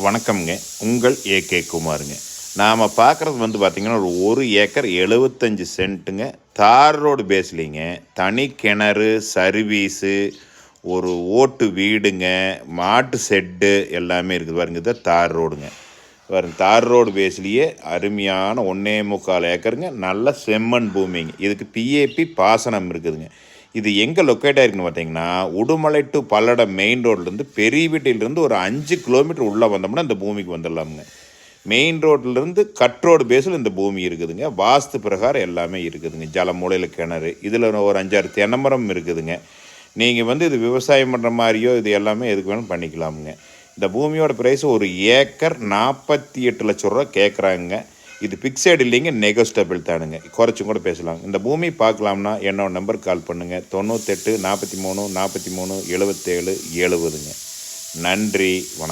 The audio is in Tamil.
வணக்கம்ங்க. உங்கள் ஏகே குமாருங்க. நாம் பார்க்குறது வந்து பார்த்திங்கன்னா ஒரு ஒரு ஏக்கர் எழுபத்தஞ்சி சென்ட்டுங்க. தார் ரோடு பேஸ்லிங்க. தனி கிணறு சர்வீஸு ஒரு ஓட்டு வீடுங்க மாட்டு செட்டு எல்லாமே இருக்குது பாருங்க. இதை தார் ரோடுங்க. பாருங்க தார் ரோடு பேஸ்லேயே அருமையான ஒன்றே முக்கால் ஏக்கருங்க. நல்ல செம்மண் பூமிங்க. இதுக்கு பிஏபி பாசனம் இருக்குதுங்க. இது எங்கே லொக்கேட் ஆயிருக்குன்னு பார்த்தீங்கன்னா உடுமலை டு பல்லடம் மெயின் ரோட்லேருந்து பெரிய வீட்டிலிருந்து ஒரு அஞ்சு கிலோமீட்டர் உள்ளே வந்தோம்னா இந்த பூமிக்கு வந்துடலாமுங்க. மெயின் ரோட்லேருந்து கட் ரோடு பேஸில் இந்த பூமி இருக்குதுங்க. வாஸ்து பிரகாரம் எல்லாமே இருக்குதுங்க. ஜலமூலையில் கிணறு இதில் ஒரு அஞ்சாறு தென்னமரம் இருக்குதுங்க. நீங்கள் வந்து இது விவசாயம் பண்ணுற மாதிரியோ இது எல்லாமே எதுக்கு வேணும் பண்ணிக்கலாமுங்க. இந்த பூமியோட ப்ரைஸ் ஒரு ஏக்கர் நாற்பத்தி எட்டு லட்ச ரூபா கேட்குறாங்க இது பிக்சட் இல்லைங்க நெகோஸ்டபிள் தானுங்க. குறைச்சும் கூட பேசலாம். இந்த பூமி பார்க்கலாம்னா என்னோட நம்பருக்கு கால் பண்ணுங்கள் தொண்ணூத்தெட்டு நாற்பத்தி மூணு நாற்பத்தி மூணு எழுபத்தேழு எழுபதுங்க நன்றி வணக்கம்.